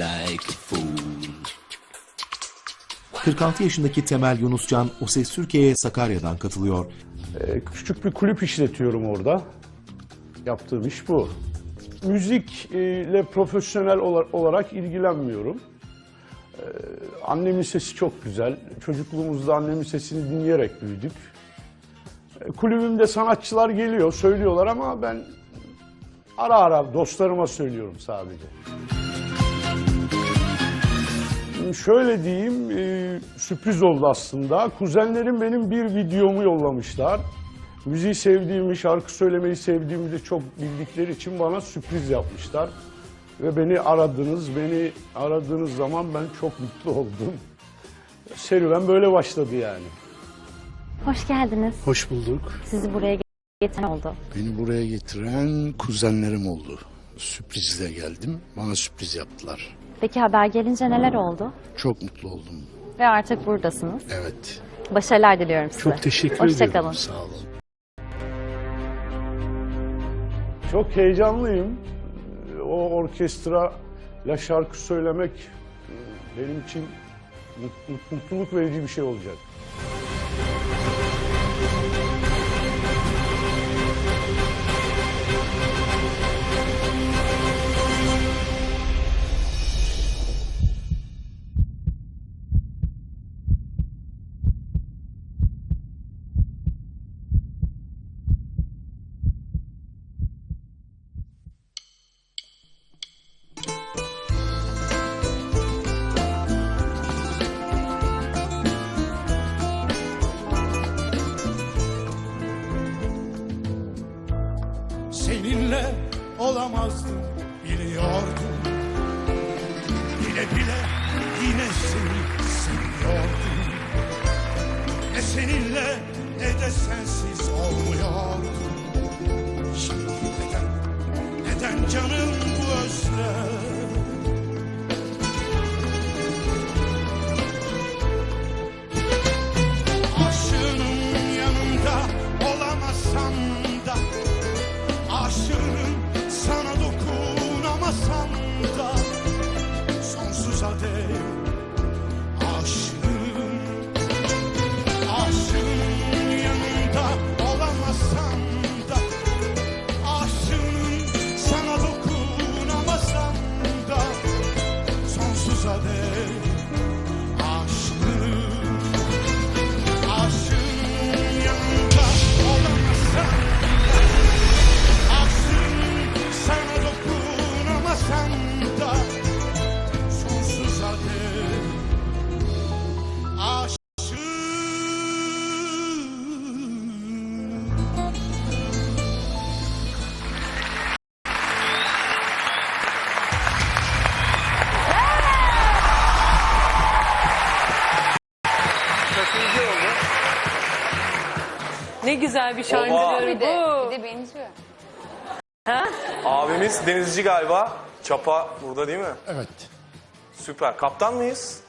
like a fool. 46 yaşındaki Temel Yunuscan O Ses Türkiye'ye Sakarya'dan katılıyor. Ee, Küçük bir kulüp işletiyorum orada. Yaptığım iş bu. Müzikle profesyonel ola- olarak ilgilenmiyorum. Ee, Annemin sesi çok güzel. Çocukluğumuzda annemin sesini dinleyerek büyüdük. Ee, Kulübümde sanatçılar geliyor, söylüyorlar ama ben ara ara dostlarıma söylüyorum sadece. Şöyle diyeyim, e, sürpriz oldu aslında. Kuzenlerim benim bir videomu yollamışlar. Müziği sevdiğimi, şarkı söylemeyi sevdiğimi de çok bildikleri için bana sürpriz yapmışlar. Ve beni aradınız, beni aradığınız zaman ben çok mutlu oldum. Serüven böyle başladı yani. Hoş geldiniz. Hoş bulduk. Sizi buraya getiren oldu. Beni buraya getiren kuzenlerim oldu. Sürprizle geldim. Bana sürpriz yaptılar. Peki haber gelince neler oldu? Çok mutlu oldum. Ve artık buradasınız. Evet. Başarılar diliyorum size. Çok teşekkür Hoşça ediyorum. kalın. Sağ olun. Çok heyecanlıyım. O orkestra ile şarkı söylemek benim için mut- mutluluk verici bir şey olacak. Olamazdım biliyordum. Bile bile yine seni seviyordum. Ne seninle ne de sensiz olmuyordum Ne güzel bir şarkıdır Bir de, bu. bir de benziyor. Abimiz denizci galiba. Çapa burada değil mi? Evet. Süper. Kaptan mıyız?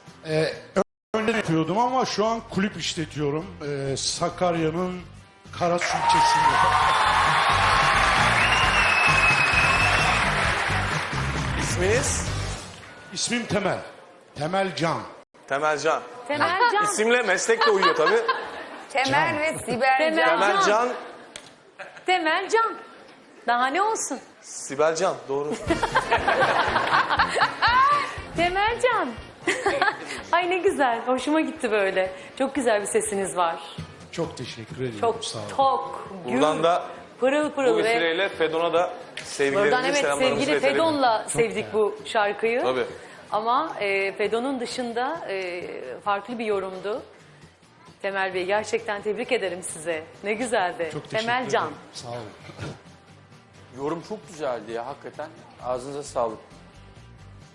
Önden yapıyordum ama şu an kulüp işletiyorum. Ee, Sakarya'nın Karasülçesi'nde. İsminiz? İsmim Temel. Temel Can. Temelcan. Temelcan. İsimle meslek de uyuyor tabii. Temel ve Sibel Temel. Can. Temelcan, Temelcan. Daha ne olsun? Sibelcan. Doğru. Temelcan. Ay ne güzel. Hoşuma gitti böyle. Çok güzel bir sesiniz var. Çok teşekkür ediyorum. Çok Sağ olun. tok, gür, Buradan da pırıl bu pırıl ve vesileyle Fedon'a da sevgilerimizi, Buradan evet selamlarımızı sevgili iletelim. Fedon'la sevdik bu şarkıyı. Tabii. Ama e, Fedon'un dışında e, farklı bir yorumdu. Temel Bey gerçekten tebrik ederim size. Ne güzeldi. Çok teşekkür Temel Can. ederim. Sağ olun. Yorum çok güzeldi ya hakikaten. Ağzınıza sağlık.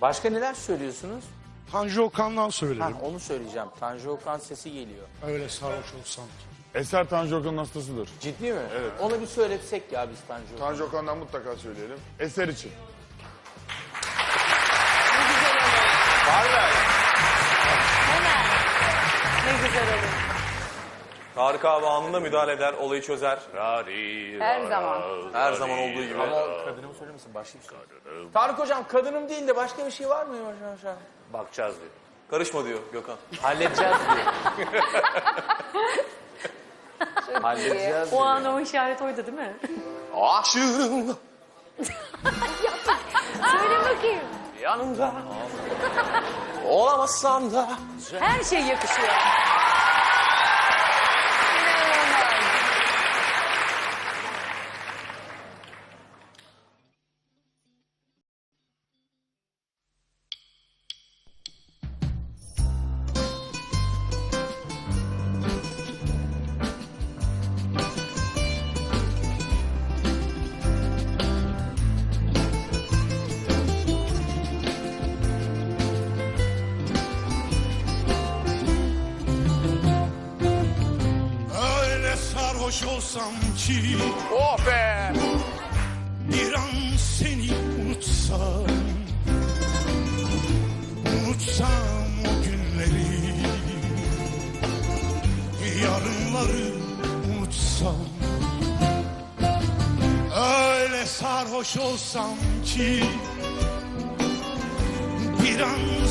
Başka neler söylüyorsunuz? Tanju Okan'dan Ha, söylerim. onu söyleyeceğim. Tanju Okan sesi geliyor. Öyle sarhoş olsam ki. Eser Tanju Okan'ın hastasıdır. Ciddi mi? Evet. Onu bir söyletsek ya biz Tanju Okan. Tanju Okan'dan mutlaka söyleyelim. Eser için. Var mı? Ne güzel olur. Tarık abi anında müdahale eder, olayı çözer. Her zaman. Her zaman olduğu gibi. Ama kadınımı söylemesin başka bir şey. Tarık hocam kadınım değil de başka bir şey var mı hocam şu an? Bakacağız diyor. Karışma diyor Gökhan. Halledeceğiz diyor. Halledeceğiz O diyor. an o işaret oydu değil mi? Aşığım Söyle bakayım. yanımda. Olamazsam da. Her şey yakışıyor. Ki Oh be! bir an seni unutsam Unutsam o günleri Yarınları unutsam Öyle sarhoş olsam ki Bir an